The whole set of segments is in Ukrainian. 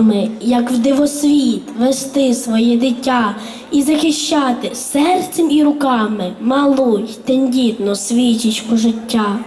Ми, як в дивосвіт, вести своє дитя і захищати серцем і руками малу й тендітну свічечку життя.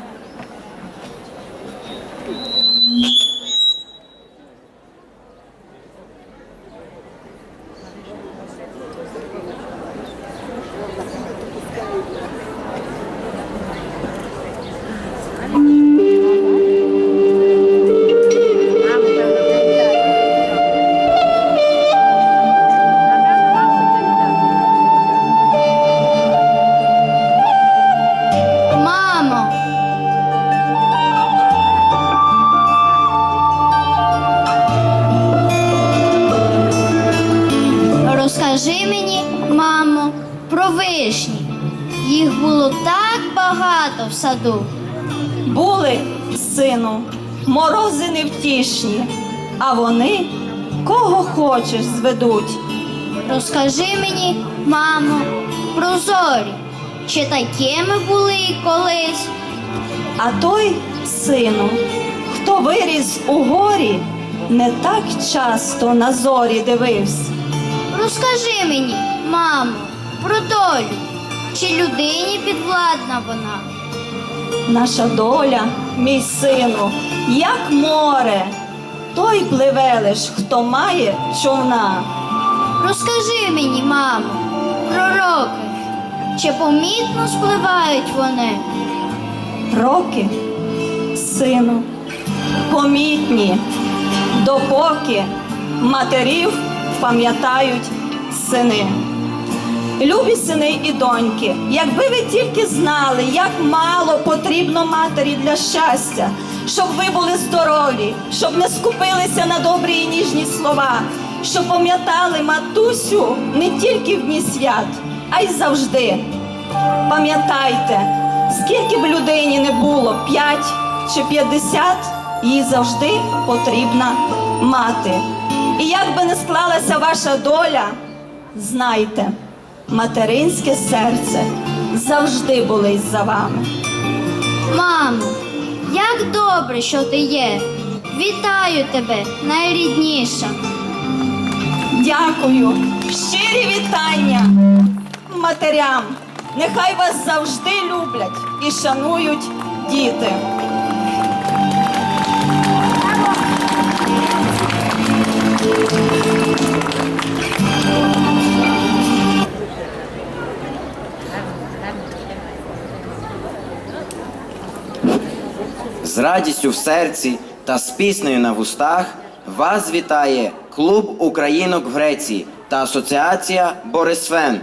Розкажи мені, мамо, про вишні. Їх було так багато в саду. Були, сину, морози невтішні, а вони кого хочеш зведуть. Розкажи мені, мамо, про зорі. Чи такими були колись? А той, сину, хто виріс у горі, не так часто на зорі дивився. Розкажи мені, мамо, про долю. Чи людині підвладна вона? Наша доля, мій сину, як море, той пливе лиш, хто має човна. Розкажи мені, мамо, про роки. Чи помітно спливають вони? Роки, сину, помітні, допоки матерів пам'ятають сини. Любі сини і доньки, якби ви тільки знали, як мало потрібно матері для щастя, щоб ви були здорові, щоб не скупилися на добрі і ніжні слова, щоб пам'ятали матусю не тільки в дні свят, а й завжди. Пам'ятайте, скільки б людині не було, 5 чи 50, їй завжди потрібна мати. І як би не склалася ваша доля, знайте, материнське серце завжди болить за вами. Мамо, як добре, що ти є. Вітаю тебе, найрідніша. Дякую, щирі вітання матерям. Нехай вас завжди люблять і шанують діти. З радістю в серці та з піснею на вустах вас вітає клуб українок в Греції та асоціація Борисфен.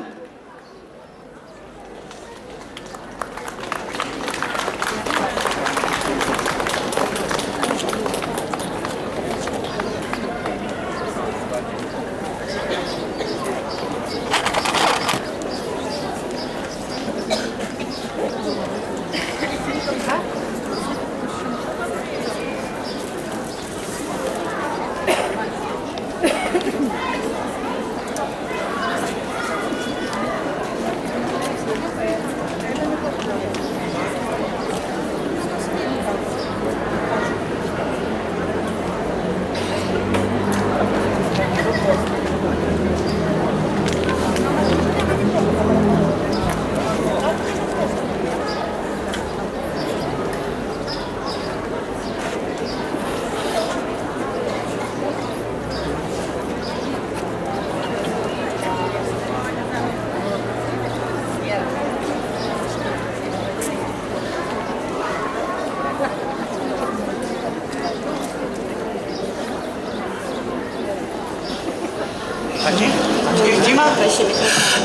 Діма,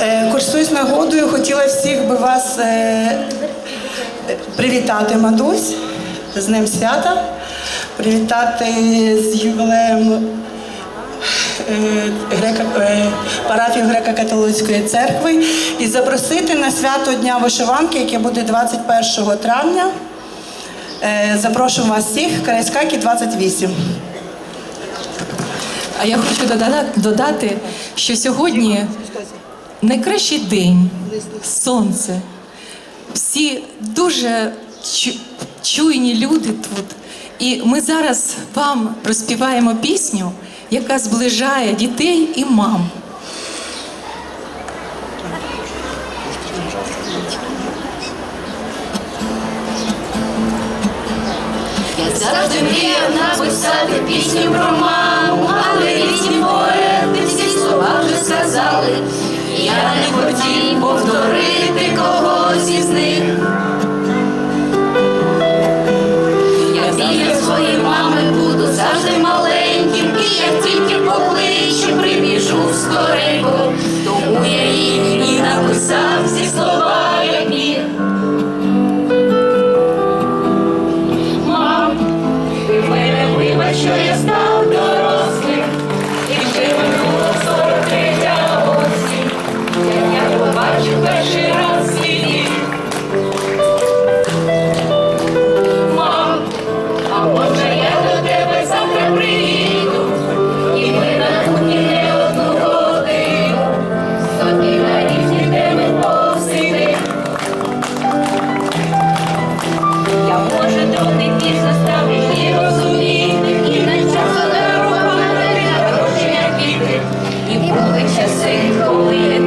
е, користуюсь нагодою, хотіла всіх би вас е, привітати, Матусь, з Днем свята, привітати з ювілеєм е, парафії греко-католицької церкви і запросити на свято Дня вишиванки, яке буде 21 травня. Запрошуємо вас всіх, Карайськакі 28. А я хочу додати, що сьогодні найкращий день, сонце. Всі дуже чуйні люди тут. І ми зараз вам розпіваємо пісню яка зближає дітей і мам. Я завжди мріяв написати пісню про маму, але літні поети всі слова вже сказали. Я не хотів повторити когось із них. precious and holy.